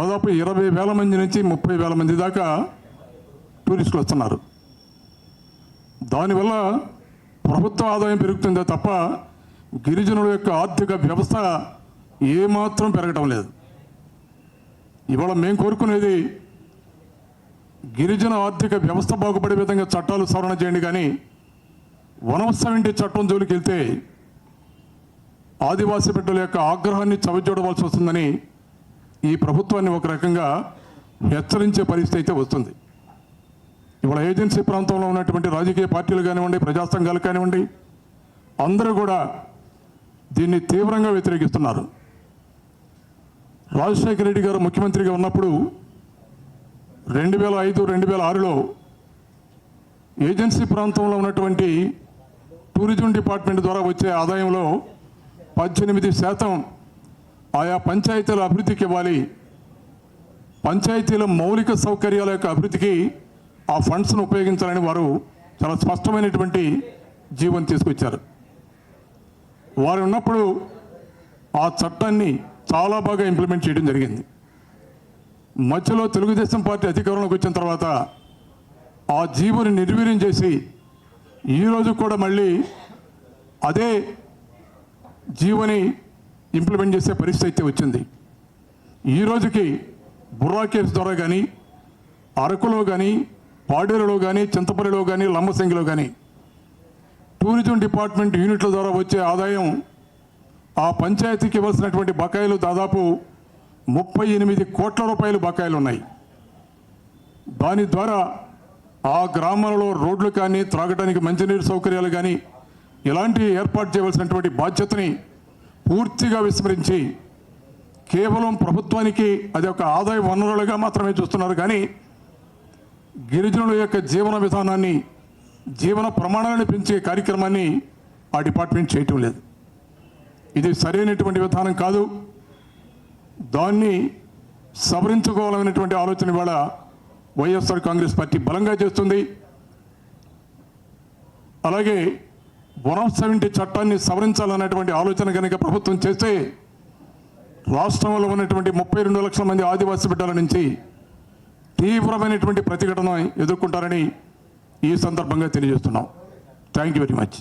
దాదాపు ఇరవై వేల మంది నుంచి ముప్పై వేల మంది దాకా టూరిస్టులు వస్తున్నారు. దానివల్ల ప్రభుత్వ ఆదాయం పెరుగుతుందే తప్ప గిరిజనుల యొక్క ఆర్థిక వ్యవస్థ ఏమాత్రం పెరగటం లేదు. ఇవాళ మేము కోరుకునేది గిరిజన ఆర్థిక వ్యవస్థ బాగుపడే విధంగా చట్టాలు సవరణ చేయండి కానీ వనవసంటి చట్టం జోలికి వెళ్తే ఆదివాసీ బిడ్డల యొక్క ఆగ్రహాన్ని చవిచూడవలసి వస్తుందని ఈ ప్రభుత్వాన్ని ఒక రకంగా హెచ్చరించే పరిస్థితి అయితే వస్తుంది. ఇవాళ ఏజెన్సీ ప్రాంతంలో ఉన్నటువంటి రాజకీయ పార్టీలు కానివ్వండి ప్రజా సంఘాలు కానివ్వండి అందరూ కూడా దీన్ని తీవ్రంగా వ్యతిరేకిస్తున్నారు. రాజశేఖర రెడ్డి గారు ముఖ్యమంత్రిగా ఉన్నప్పుడు రెండు వేల ఐదు రెండు వేల ఆరులో ఏజెన్సీ ప్రాంతంలో ఉన్నటువంటి టూరిజం డిపార్ట్మెంట్ ద్వారా వచ్చే ఆదాయంలో పద్దెనిమిది శాతం ఆయా పంచాయతీల అభివృద్ధికి ఇవ్వాలి. పంచాయతీల మౌలిక సౌకర్యాల యొక్క అభివృద్ధికి ఆ ఫండ్స్ను ఉపయోగించాలని వారు చాలా స్పష్టమైనటువంటి జీవన్ తీసుకొచ్చారు. వారు ఉన్నప్పుడు ఆ చట్టాన్ని చాలా బాగా ఇంప్లిమెంట్ చేయడం జరిగింది. మధ్యలో తెలుగుదేశం పార్టీ అధికారంలోకి వచ్చిన తర్వాత ఆ జీవోని నిర్వీర్యం చేసి ఈరోజు కూడా మళ్ళీ అదే జీవని ఇంప్లిమెంట్ చేసే పరిస్థితి అయితే వచ్చింది. ఈ రోజుకి బుర్రా కేవ్స్ ద్వారా కానీ అరకులో కానీ పాడేరులో కానీ చింతపల్లిలో కానీ లంబసింగిలో కానీ టూరిజం డిపార్ట్మెంట్ యూనిట్ల ద్వారా వచ్చే ఆదాయం ఆ పంచాయతీకి ఇవ్వాల్సినటువంటి బకాయిలు దాదాపు ముప్పై ఎనిమిది కోట్ల రూపాయలు బకాయిలు ఉన్నాయి దాని ద్వారా ఆ గ్రామాలలో రోడ్లు కానీ త్రాగడానికి మంచినీరు సౌకర్యాలు కానీ ఇలాంటి ఏర్పాటు చేయవలసినటువంటి బాధ్యతని పూర్తిగా విస్మరించి కేవలం ప్రభుత్వానికి అది ఒక ఆదాయ వనరులుగా మాత్రమే చూస్తున్నారు. కానీ గిరిజనుల యొక్క జీవన విధానాన్ని జీవన ప్రమాణాలను పెంచే కార్యక్రమాన్ని ఆ డిపార్ట్మెంట్ చేయటం లేదు. ఇది సరైనటువంటి విధానం కాదు. దాన్ని సవరించుకోవాలనేటువంటి ఆలోచన ఇవాళ వైఎస్ఆర్ కాంగ్రెస్ పార్టీ బలంగా చేస్తుంది. అలాగే వన్ సెవెంటీ చట్టాన్ని సవరించాలన్నటువంటి ఆలోచన కనుక ప్రభుత్వం చేస్తే రాష్ట్రంలో ఉన్నటువంటి ముప్పై రెండు లక్షల మంది ఆదివాసీ బిడ్డల నుంచి తీవ్రమైనటువంటి ప్రతిఘటన ఎదుర్కొంటారని ఈ సందర్భంగా తెలియజేస్తున్నాం. Thank you very much